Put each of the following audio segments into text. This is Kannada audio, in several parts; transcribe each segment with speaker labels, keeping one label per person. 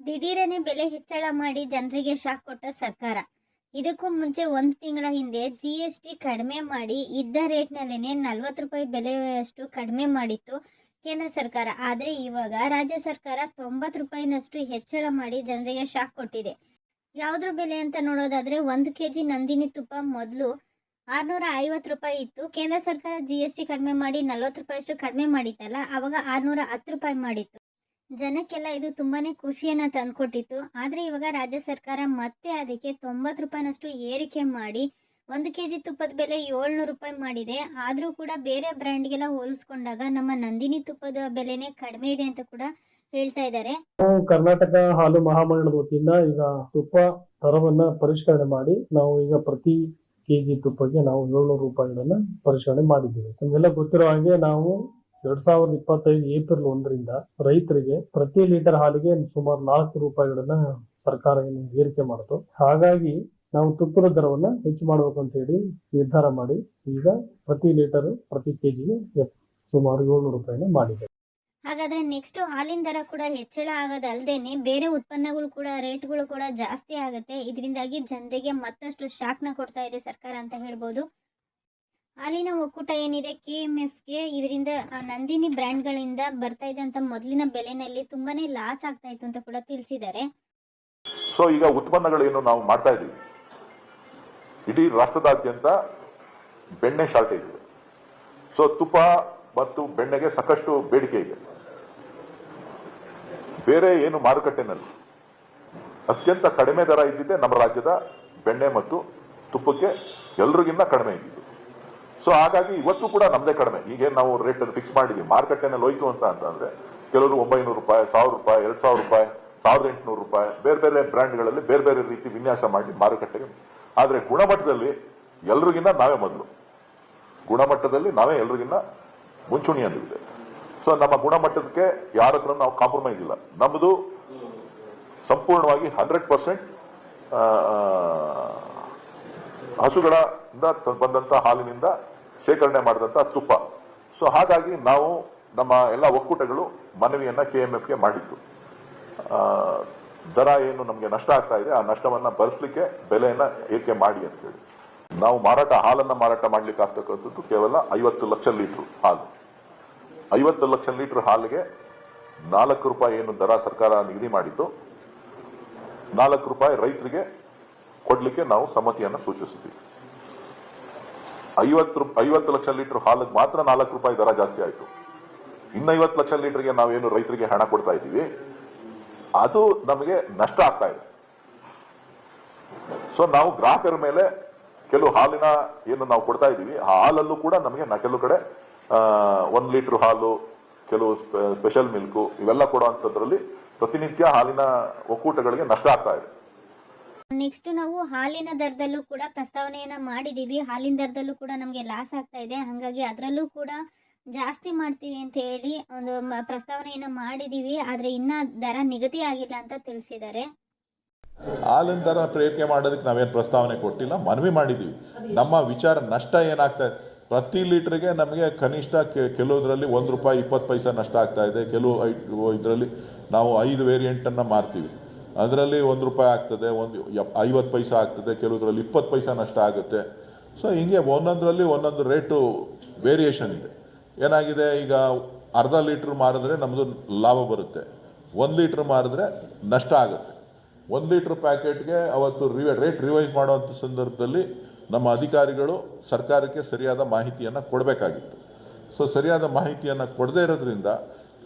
Speaker 1: ದಿಢೀರನೆ ಬೆಲೆ ಹೆಚ್ಚಳ ಮಾಡಿ ಜನರಿಗೆ ಶಾಕ್ ಕೊಟ್ಟ ಸರ್ಕಾರ. ಇದಕ್ಕೂ ಮುಂಚೆ ಒಂದು ತಿಂಗಳ ಹಿಂದೆ ಜಿ ಎಸ್ ಟಿ ಕಡಿಮೆ ಮಾಡಿ ಇದ್ದ ರೇಟ್ನಲ್ಲೇ ನಲ್ವತ್ತು ರೂಪಾಯಿ ಬೆಲೆಯಷ್ಟು ಕಡಿಮೆ ಮಾಡಿತ್ತು ಕೇಂದ್ರ ಸರ್ಕಾರ. ಆದರೆ ಇವಾಗ ರಾಜ್ಯ ಸರ್ಕಾರ ತೊಂಬತ್ತು ರೂಪಾಯಿನಷ್ಟು ಹೆಚ್ಚಳ ಮಾಡಿ ಜನರಿಗೆ ಶಾಕ್ ಕೊಟ್ಟಿದೆ. ಯಾವುದ್ರ ಬೆಲೆ ಅಂತ ನೋಡೋದಾದ್ರೆ ಒಂದು ಕೆ ಜಿ ನಂದಿನಿ ತುಪ್ಪ ಮೊದಲು ಆರುನೂರ ಐವತ್ತು ರೂಪಾಯಿ ಇತ್ತು. ಕೇಂದ್ರ ಸರ್ಕಾರ ಜಿ ಎಸ್ ಟಿ ಕಡಿಮೆ ಮಾಡಿ ನಲ್ವತ್ತು ರೂಪಾಯಿಷ್ಟು ಕಡಿಮೆ ಮಾಡಿತ್ತಲ್ಲ, ಅವಾಗ ಆರುನೂರ ಹತ್ತು ರೂಪಾಯಿ ಮಾಡಿತ್ತು. ಜನಕ್ಕೆಲ್ಲ ಇದು ತುಂಬಾನೇ ಖುಷಿಯನ್ನ ತಂದ್ಕೊಟ್ಟಿತ್ತು. ಆದ್ರೆ ಇವಾಗ ರಾಜ್ಯ ಸರ್ಕಾರ ಮತ್ತೆ ಅದಕ್ಕೆ ತೊಂಬತ್ತು ರೂಪಾಯಿನಷ್ಟು ಏರಿಕೆ ಮಾಡಿ ಒಂದು ಕೆ ಜಿ ತುಪ್ಪದ ಬೆಲೆ ಏಳ್ನೂರು ರೂಪಾಯಿ ಮಾಡಿದೆ. ಆದರೂ ಕೂಡ ಬೇರೆ ಬ್ರ್ಯಾಂಡ್ಗೆಲ್ಲ ಹೋಲಿಸ್ಕೊಂಡಾಗ ನಮ್ಮ ನಂದಿನಿ ತುಪ್ಪದ ಬೆಲೆನೇ ಕಡಿಮೆ ಇದೆ ಅಂತ ಕೂಡ ಹೇಳ್ತಾ ಇದ್ದಾರೆ.
Speaker 2: ಕರ್ನಾಟಕ ಹಾಲು ಮಹಾಮಂಡಳದ ವತಿಯಿಂದ ಈಗ ತುಪ್ಪ ದರವನ್ನ ಪರಿಷ್ಕರಣೆ ಮಾಡಿ ನಾವು ಈಗ ಪ್ರತಿ ಕೆಜಿ ತುಪ್ಪಕ್ಕೆ ನಾವು ಏಳ್ನೂರು ರೂಪಾಯಿಗಳನ್ನ ಪರಿಷ್ಕರಣೆ ಮಾಡಿದ್ದೀವಿ. ನಿಮಗೆಲ್ಲ ಗೊತ್ತಿರೋ ಹಾಗೆ ನಾವು ಎರಡ್ ಸಾವಿರದ ಇಪ್ಪತ್ತೈದು ಏಪ್ರಿಲ್ ಒಂದರಿಂದ ರೈತರಿಗೆ ಪ್ರತಿ ಲೀಟರ್ ಹಾಲಿಗೆ ಸುಮಾರು ನಾಲ್ಕು ರೂಪಾಯಿಗಳನ್ನ ಸರ್ಕಾರ ಏರಿಕೆ ಮಾಡಿತು. ಹಾಗಾಗಿ ನಾವು ತುಪ್ಪದ ದರವನ್ನ ಹೆಚ್ಚು ಮಾಡಬೇಕು ಅಂತ ಹೇಳಿ ನಿರ್ಧಾರ ಮಾಡಿ ಈಗ ಪ್ರತಿ ಲೀಟರ್ ಪ್ರತಿ ಕೆಜಿಗೆ ಸುಮಾರು ಏಳ್ನೂರು ರೂಪಾಯಿನ ಮಾಡಿದೆ
Speaker 1: ಹಾಗಾದ್ರೆ ನೆಕ್ಸ್ಟ್ ಹಾಲಿನ ದರ ಕೂಡ ಹೆಚ್ಚಳ ಆಗೋದಲ್ದೇನೆ ಬೇರೆ ಉತ್ಪನ್ನಗಳು ಕೂಡ ರೇಟ್ಗಳು ಕೂಡ ಜಾಸ್ತಿ ಆಗುತ್ತೆ. ಇದರಿಂದಾಗಿ ಜನರಿಗೆ ಮತ್ತಷ್ಟು ಶಾಕ್ನ ಕೊಡ್ತಾ ಇದೆ ಸರ್ಕಾರ ಅಂತ ಹೇಳ್ಬೋದು. ಹಾಲಿನ ಒಕ್ಕೂಟ ಏನಿದೆ? ಕೆ ಎಂ ಎಫ್ಗೆ ಇದರಿಂದ ನಂದಿನಿ ಬ್ರ್ಯಾಂಡ್ಗಳಿಂದ ಬರ್ತಾ ಇದ್ದಂಥ ಮೊದಲಿನ ಬೆಲೆನಲ್ಲಿ ತುಂಬಾನೇ ಲಾಸ್ ಆಗ್ತಾ ಇತ್ತು ಅಂತ ಕೂಡ ತಿಳಿಸಿದ್ದಾರೆ.
Speaker 3: ಸೊ ಈಗ ಉತ್ಪನ್ನಗಳೇನು ನಾವು ಮಾಡ್ತಾ ಇದ್ದೀವಿ. ಇಡೀ ರಾಷ್ಟ್ರದಾದ್ಯಂತ ಬೆಣ್ಣೆ ಶಾರ್ಟೇಜ್ ಇದೆ. ಸೊ ತುಪ್ಪ ಮತ್ತು ಬೆಣ್ಣೆಗೆ ಸಾಕಷ್ಟು ಬೇಡಿಕೆ ಇದೆ. ಬೇರೆ ಏನು ಮಾರುಕಟ್ಟೆನಲ್ಲಿ ಅತ್ಯಂತ ಕಡಿಮೆ ದರ ಇದ್ದಿದ್ದೆ ನಮ್ಮ ರಾಜ್ಯದ ಬೆಣ್ಣೆ ಮತ್ತು ತುಪ್ಪಕ್ಕೆ ಎಲ್ರಿಗಿಂತ ಕಡಿಮೆ ಇದ್ದಿದ್ದು ಸೊ ಹಾಗಾಗಿ ಇವತ್ತು ಕೂಡ ನಮ್ದೇ ಕಡಿಮೆ. ಈಗ ನಾವು ರೇಟ್ ಅನ್ನು ಫಿಕ್ಸ್ ಮಾಡಿದ್ವಿ. ಮಾರುಕಟ್ಟೆನಲ್ಲಿ ಹೋಯ್ತು ಅಂತ ಅಂತಂದ್ರೆ, ಕೆಲವರು ಒಂಬೈನೂರು ರೂಪಾಯಿ, ಸಾವಿರ ರೂಪಾಯಿ, ಎರಡ್ ಸಾವಿರ ರೂಪಾಯಿ, ಸಾವಿರದ ಎಂಟುನೂರು ರೂಪಾಯಿ, ಬೇರೆ ಬೇರೆ ಬ್ರ್ಯಾಂಡ್ಗಳಲ್ಲಿ ಬೇರೆ ಬೇರೆ ರೀತಿ ವಿನ್ಯಾಸ ಮಾಡಿ ಮಾರುಕಟ್ಟೆಗೆ. ಆದ್ರೆ ಗುಣಮಟ್ಟದಲ್ಲಿ ಎಲ್ರಿಗಿನ್ನ ನಾವೇ ಮೊದಲು. ಗುಣಮಟ್ಟದಲ್ಲಿ ನಾವೇ ಎಲ್ರಿಗಿನ್ನ ಮುಂಚೂಣಿಯಲ್ಲಿದೆ ಸೊ ನಮ್ಮ ಗುಣಮಟ್ಟಕ್ಕೆ ಯಾರ ಹತ್ರ ನಾವು ಕಾಂಪ್ರಮೈಸ್ ಇಲ್ಲ. ನಮ್ಮದು ಸಂಪೂರ್ಣವಾಗಿ ಹಂಡ್ರೆಡ್ ಪರ್ಸೆಂಟ್ ಹಸುಗಳಿಂದ ಬಂದಂತ ಹಾಲಿನಿಂದ ಶೇಖರಣೆ ಮಾಡಿದಂತ ತುಪ್ಪ. ಸೊ ಹಾಗಾಗಿ ನಾವು ನಮ್ಮ ಎಲ್ಲ ಒಕ್ಕೂಟಗಳು ಮನವಿಯನ್ನ ಕೆ ಎಂ ಎಫ್ಗೆ ಮಾಡಿತ್ತು ದರ ಏನು ನಮಗೆ ನಷ್ಟ ಆಗ್ತಾ ಇದೆ, ಆ ನಷ್ಟವನ್ನ ಭರಿಸಲಿಕ್ಕೆ ಬೆಲೆಯನ್ನ ಏಕೆ ಮಾಡಿ ಅಂತ ಹೇಳಿ ನಾವು ಮಾರಾಟ, ಹಾಲನ್ನ ಮಾರಾಟ ಮಾಡ್ಲಿಕ್ಕೆ ಆಗ್ತಕ್ಕಂಥದ್ದು ಕೇವಲ ಐವತ್ತು ಲಕ್ಷ ಲೀಟರ್ ಹಾಲು. ಐವತ್ತು ಲಕ್ಷ ಲೀಟರ್ ಹಾಲಿಗೆ ನಾಲ್ಕು ರೂಪಾಯಿ ಏನು ದರ ಸರ್ಕಾರ ನಿಗದಿ ಮಾಡಿತ್ತು ನಾಲ್ಕು ರೂಪಾಯಿ ರೈತರಿಗೆ ಕೊಡ್ಲಿಕ್ಕೆ ನಾವು ಸಮ್ಮತಿಯನ್ನು ಸೂಚಿಸಿದ್ವಿ ಐವತ್ತು ಐವತ್ತು ಲಕ್ಷ ಲೀಟರ್ ಹಾಲಿಗೆ ಮಾತ್ರ ನಾಲ್ಕು ರೂಪಾಯಿ ದರ ಜಾಸ್ತಿ ಆಯಿತು. ಇನ್ನೈವತ್ತು ಲಕ್ಷ ಲೀಟರ್ಗೆ ನಾವೇನು ರೈತರಿಗೆ ಹಣ ಕೊಡ್ತಾ ಇದ್ದೀವಿ. ಅದು ನಮಗೆ ನಷ್ಟ ಆಗ್ತಾ ಇದೆ. ಸೊ ನಾವು ಗ್ರಾಹಕರ ಮೇಲೆ ಕೆಲವು ಹಾಲಿನ ಏನು ನಾವು ಕೊಡ್ತಾ ಇದ್ದೀವಿ ಹಾಲಲ್ಲೂ ಕೂಡ ನಮಗೆ ಕೆಲವು ಕಡೆ ಒಂದ್ ಲೀಟರ್ ಹಾಲು, ಕೆಲವು ಸ್ಪೆಷಲ್ ಮಿಲ್ಕು ಇವೆಲ್ಲ ಕೊಡುವಂಥದ್ರಲ್ಲಿ ಪ್ರತಿನಿತ್ಯ ಹಾಲಿನ ಒಕ್ಕೂಟಗಳಿಗೆ ನಷ್ಟ ಆಗ್ತಾ ಇದೆ.
Speaker 1: ನೆಕ್ಸ್ಟ್ ನಾವು ಹಾಲಿನ ದರದಲ್ಲೂ ಕೂಡ ಪ್ರಸ್ತಾವನೆಯನ್ನ ಮಾಡಿದೀವಿ. ಹಾಲಿನ ದರದಲ್ಲೂ ಕೂಡ ನಮಗೆ ಲಾಸ್ ಆಗ್ತಾ ಇದೆ. ಹಾಗಾಗಿ ಅದರಲ್ಲೂ ಕೂಡ ಜಾಸ್ತಿ ಮಾಡ್ತೀವಿ ಅಂತ ಹೇಳಿ ಒಂದು ಪ್ರಸ್ತಾವನೆಯನ್ನ ಮಾಡಿದೀವಿ. ಆದ್ರೆ ಇನ್ನ ದರ ನಿಗದಿ ಆಗಿಲ್ಲ ಅಂತ ತಿಳಿಸಿದ್ದಾರೆ.
Speaker 4: ಹಾಲಿನ ದರ ಪ್ರಯತ್ನ ಮಾಡೋದಕ್ಕೆ ನಾವೇನು ಪ್ರಸ್ತಾವನೆ ಕೊಟ್ಟಿಲ್ಲ. ಮನವಿ ಮಾಡಿದ್ದೀವಿ ನಮ್ಮ ವಿಚಾರ ನಷ್ಟ ಏನಾಗ್ತಾ ಪ್ರತಿ ಲೀಟ್ರಿಗೆ ನಮಗೆ ಕನಿಷ್ಠ ಕೆಲವುದರಲ್ಲಿ ಒಂದು ರೂಪಾಯಿ ಇಪ್ಪತ್ತು ಪೈಸೆ ನಷ್ಟ ಆಗ್ತಾ ಇದೆ. ಕೆಲವು ಇದರಲ್ಲಿ ನಾವು ಐದು ವೇರಿಯಂಟನ್ನು ಮಾರ್ತೀವಿ. ಅದರಲ್ಲಿ ಒಂದು ರೂಪಾಯಿ ಆಗ್ತದೆ, ಒಂದು ಐವತ್ತು ಪೈಸ ಆಗ್ತದೆ, ಕೆಲವುದರಲ್ಲಿ ಇಪ್ಪತ್ತು ಪೈಸ ನಷ್ಟ ಆಗುತ್ತೆ. ಸೊ ಹಿಂಗೆ ಒಂದೊಂದರಲ್ಲಿ ಒಂದೊಂದು ರೇಟು ವೇರಿಯೇಷನ್ ಇದೆ. ಏನಾಗಿದೆ? ಈಗ ಅರ್ಧ ಲೀಟ್ರ್ ಮಾರಿದ್ರೆ ನಮ್ಮದು ಲಾಭ ಬರುತ್ತೆ. ಒಂದು ಲೀಟ್ರ್ ಮಾರಿದ್ರೆ ನಷ್ಟ ಆಗುತ್ತೆ. ಒಂದು ಲೀಟ್ರ್ ಪ್ಯಾಕೆಟ್ಗೆ ಅವತ್ತು ರಿವೈ, ರೇಟ್ ರಿವೈಸ್ ಮಾಡುವಂಥ ಸಂದರ್ಭದಲ್ಲಿ ನಮ್ಮ ಅಧಿಕಾರಿಗಳು ಸರ್ಕಾರಕ್ಕೆ ಸರಿಯಾದ ಮಾಹಿತಿಯನ್ನು ಕೊಡಬೇಕಾಗಿತ್ತು. ಸೊ ಸರಿಯಾದ ಮಾಹಿತಿಯನ್ನು ಕೊಡದೇ ಇರೋದ್ರಿಂದ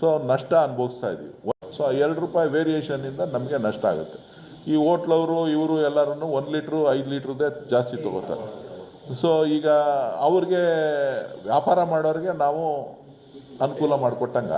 Speaker 4: ಸೊ ನಷ್ಟ ಅನುಭವಿಸ್ತಾ ಇದ್ದೀವಿ ಸೊ ಆ ಎರಡು ರೂಪಾಯಿ ವೇರಿಯೇಷನಿಂದ ನಮಗೆ ನಷ್ಟ ಆಗುತ್ತೆ. ಈ ಹೋಟ್ಲವರು, ಇವರು ಎಲ್ಲರೂ ಒಂದು ಲೀಟ್ರು, ಐದು ಲೀಟ್ರದ್ದೇ ಜಾಸ್ತಿ ತೊಗೋತಾರೆ. ಸೊ ಈಗ ಅವ್ರಿಗೆ ವ್ಯಾಪಾರ ಮಾಡೋರಿಗೆ ನಾವು ಅನುಕೂಲ ಮಾಡಿಕೊಟ್ಟಂಗೆ